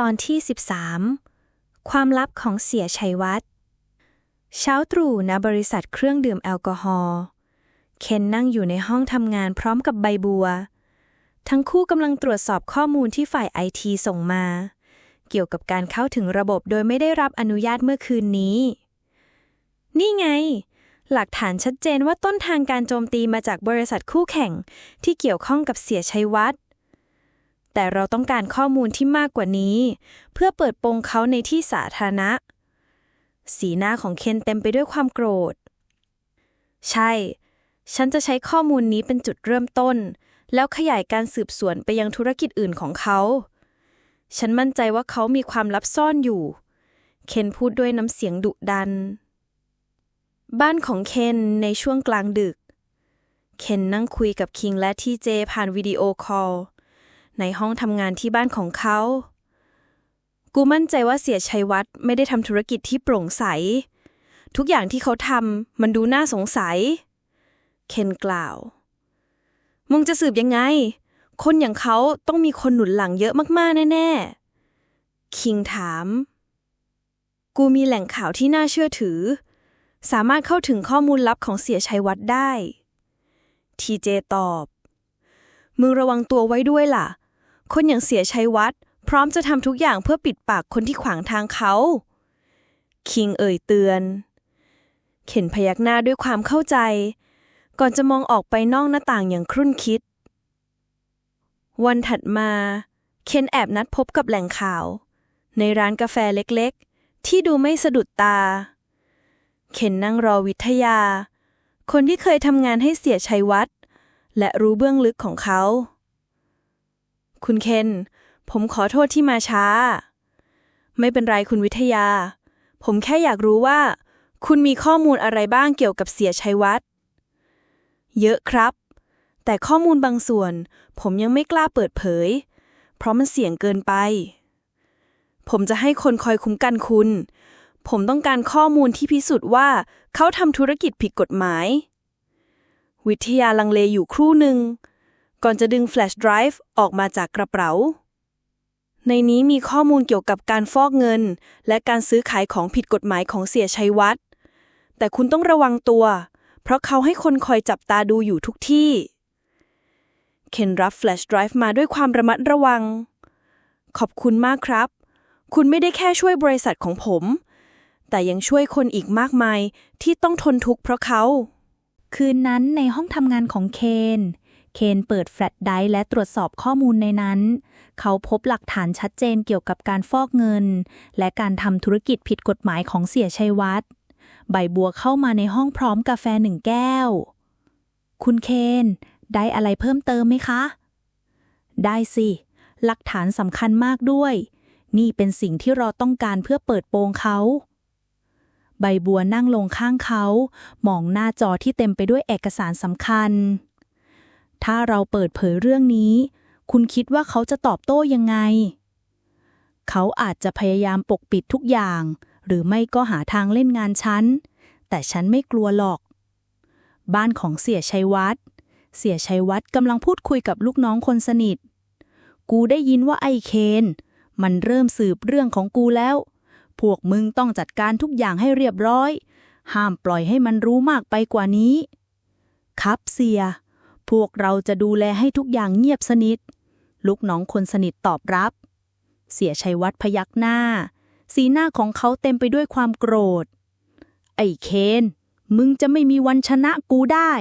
ตอนที่ 13 ความลับของเสียชัยวัฒน์เช้าตรู่ณบริษัทเครื่องดื่มแอลกอฮอล์เคนนั่งอยู่ในห้องทำงานพร้อมกับใบบัว ทั้งคู่กำลังตรวจสอบข้อมูลที่ฝ่ายไอทีส่งมา เกี่ยวกับการเข้าถึงระบบโดยไม่ได้รับอนุญาตเมื่อคืนนี้ นี่ไง หลักฐานชัดเจนว่าต้นทางการโจมตีมาจากบริษัทคู่แข่งที่เกี่ยวข้องกับเสียชัยวัฒน์ แต่เราต้องการข้อมูลที่มากกว่านี้ เพื่อเปิดโปงเขาในที่สาธารณะ สีหน้าของเคนเต็มไปด้วยความโกรธ ใช่ ฉันจะใช้ข้อมูลนี้เป็นจุดเริ่มต้น แล้วขยายการสืบสวนไปยังธุรกิจอื่นของเขา ฉันมั่นใจว่าเขามีความลับซ่อนอยู่ เคนพูดด้วยน้ำเสียงดุดัน บ้านของเคนในช่วงกลางดึก เคนนั่งคุยกับคิงและทีเจผ่านวิดีโอคอล ในห้องทำงานที่บ้านของเขา กูมั่นใจว่าเสียชัยวัฒน์ไม่ได้ทำธุรกิจที่โปร่งใส ทุกอย่างที่เขาทำมันดูน่าสงสัย เคนกล่าว มึงจะสืบยังไง คนอย่างเขาต้องมีคนหนุนหลังเยอะมากๆ แน่ๆ คิงถาม กูมีแหล่งข่าวที่น่าเชื่อถือ สามารถเข้าถึงข้อมูลลับของเสียชัยวัฒน์ได้ทีเจตอบ มึงระวังตัวไว้ด้วยล่ะ คนอย่างเสียชัยวัฒน์พร้อมจะทำทุกอย่างเพื่อปิดปากคนที่ขวางทางเขา คิงเอ่ยเตือน เข็นพยักหน้าด้วยความเข้าใจ ก่อนจะมองออกไปนอกหน้าต่างอย่างครุ่นคิด วันถัดมา เคนแอบนัดพบกับแหล่งข่าว ในร้านกาแฟเล็กๆ ที่ดูไม่สะดุดตา เคนนั่งรอวิทยา คนที่เคยทำงานให้เสียชัยวัฒน์และรู้เบื้องลึกของเขา คุณเคน ผมขอโทษที่มาช้า ไม่เป็นไรคุณวิทยา ผมแค่อยากรู้ว่า คุณมีข้อมูลอะไรบ้างเกี่ยวกับเสียชัยวัฒน์เยอะครับ แต่ข้อมูลบางส่วน ผมยังไม่กล้าเปิดเผย เพราะมันเสี่ยงเกินไป ผมจะให้คนคอยคุ้มกันคุณ ผมต้องการข้อมูลที่พิสูจน์ว่าเขาทำธุรกิจผิดกฎหมาย วิทยาลังเลอยู่ครู่หนึ่ง ก่อนจะดึงแฟลชไดรฟ์ออกมาจากกระเป๋า ในนี้มีข้อมูลเกี่ยวกับการฟอกเงิน และการซื้อขายของผิดกฎหมายของเสียชัยวัฒน์แต่คุณต้องระวังตัว เพราะเขาให้คนคอยจับตาดูอยู่ทุกที่ เคนรับแฟลชไดรฟ์มาด้วยความระมัดระวัง ขอบคุณมากครับ คุณไม่ได้แค่ช่วยบริษัทของผม แต่ยังช่วยคนอีกมากมายที่ต้องทนทุกข์เพราะเขา คืนนั้นในห้องทำงานของเคน เคนเปิดแฟลชไดร์และตรวจสอบข้อมูลในนั้น เขาพบหลักฐานชัดเจนเกี่ยวกับการฟอกเงิน และการทำธุรกิจผิดกฎหมายของเสียชัยวัฒน์ใบบัวเข้ามาในห้องพร้อมกาแฟหนึ่งแก้ว คุณเคน ได้อะไรเพิ่มเติมไหมคะ ได้สิ หลักฐานสำคัญมากด้วย นี่เป็นสิ่งที่เราต้องการเพื่อเปิดโปงเขาใบบัวนั่งลงข้างเขา มองหน้าจอที่เต็มไปด้วยเอกสารสำคัญ ถ้าเราเปิดเผยเรื่องนี้ คุณคิดว่าเขาจะตอบโต้ยังไง เขาอาจจะพยายามปกปิดทุกอย่าง หรือไม่ก็หาทางเล่นงานฉัน แต่ฉันไม่กลัวหรอก บ้านของเสียชัยวัฒน์เสียชัยวัฒน์กำลังพูดคุยกับลูกน้องคนสนิท กูได้ยินว่าไอ้เคน มันเริ่มสืบเรื่องของกูแล้ว พวกมึงต้องจัดการทุกอย่างให้เรียบร้อย ห้ามปล่อยให้มันรู้มากไปกว่านี้ ครับเสีย พวกเราจะดูแลให้ทุกอย่างเงียบสนิท ลูกน้องคนสนิทตอบรับ เสียชัยวัฒน์พยักหน้า สีหน้าของเขาเต็มไปด้วยความโกรธ ไอ้เคน มึงจะไม่มีวันชนะกูได้